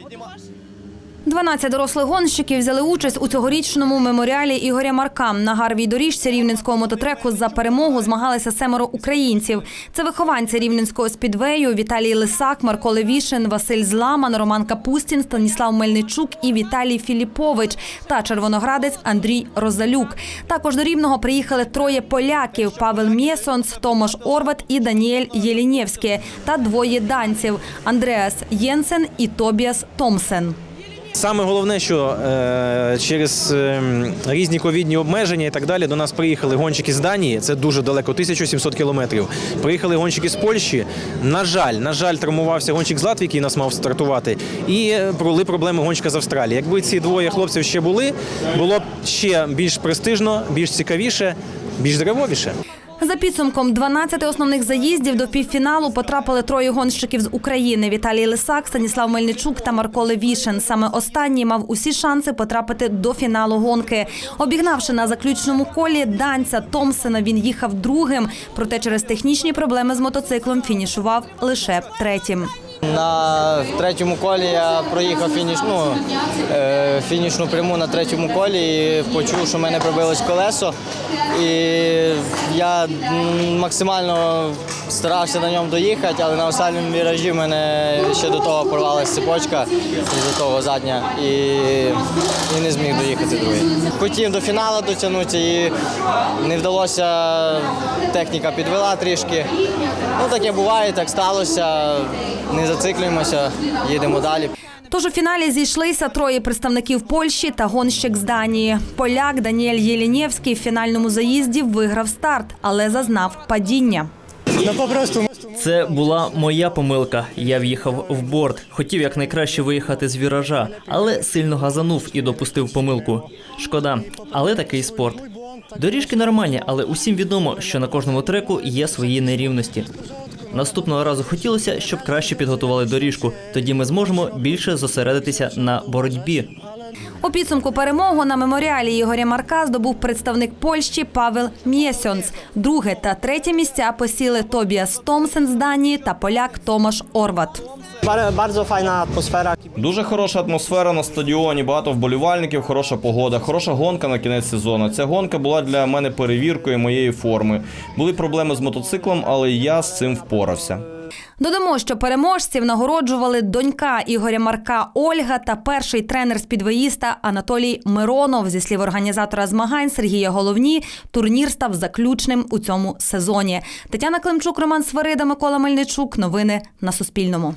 Il est? 12 дорослих гонщиків взяли участь у цьогорічному меморіалі Ігоря Марка. На гарвій доріжці рівненського мототреку за перемогу змагалися семеро українців. Це вихованці рівненського спідвею Віталій Лисак, Марко Левішин, Василь Зламан, Роман Капустін, Станіслав Мельничук і Віталій Філіпович та червоноградець Андрій Розалюк. Також до рівного приїхали троє поляків: Павел Мєсонс, Томаш Орват і Даніель Єлінєвський та двоє данців Андреас Єнсен і Тобіас Томсен. Саме головне, що е, через е, різні ковідні обмеження і так далі до нас приїхали гонщики з Данії. Це дуже далеко, 1700 кілометрів. Приїхали гонщики з Польщі. На жаль, на жаль, травмувався гонщик з Латвії, який нас мав стартувати. І е, були проблеми гонщика з Австралії. Якби ці двоє хлопців ще були, було б ще більш престижно, більш цікавіше, більш драйвовіше. За підсумком 12 основних заїздів до півфіналу потрапили троє гонщиків з України: Віталій Лисак, Станіслав Мельничук та Марко Левішин. Саме останній мав усі шанси потрапити до фіналу гонки. Обігнавши на заключному колі данця Томсена, він їхав другим. Проте через технічні проблеми з мотоциклом фінішував лише третім. На третьому колі я проїхав фініш, ну, е, фінішну пряму на третьому колі і почув, що в мене пробилось колесо. І я максимально старався на ньому доїхати, але на останньому віражі в мене ще до того порвалася цепочка і до того задня і, і не зміг доїхати другий. Хотів до фіналу дотягнутися і не вдалося, техніка підвела трішки. Ну таке буває, так сталося. Не зациклюємося, їдемо далі. Тож у фіналі зійшлися троє представників Польщі та гонщик з Данії. Поляк Даніель Єлінєвський в фінальному заїзді виграв старт, але зазнав падіння. Це була моя помилка. Я в'їхав в борт. Хотів якнайкраще виїхати з віража, але сильно газанув і допустив помилку. Шкода, але такий спорт. Доріжки нормальні, але усім відомо, що на кожному треку є свої нерівності. Наступного разу хотілося, щоб краще підготували доріжку. Тоді ми зможемо більше зосередитися на боротьбі. У підсумку перемогу на меморіалі Ігоря Марка здобув представник Польщі Павел Мєсьонс. Друге та третє місця посіли Тобіас Томсен з Данії та поляк Томаш Орват. Bardzo fajna. Дуже хороша атмосфера на стадіоні, багато вболівальників, хороша погода, хороша гонка на кінець сезону. Ця гонка була для мене перевіркою моєї форми. Були проблеми з мотоциклом, але я з цим впорався. Додамо, що переможців нагороджували донька Ігоря Марка Ольга та перший тренер спідвоїста Анатолій Миронов. Зі слів організатора змагань Сергія Головні, турнір став заключним у цьому сезоні. Тетяна Климчук, Роман Сварида, Микола Мельничук. Новини на Суспільному.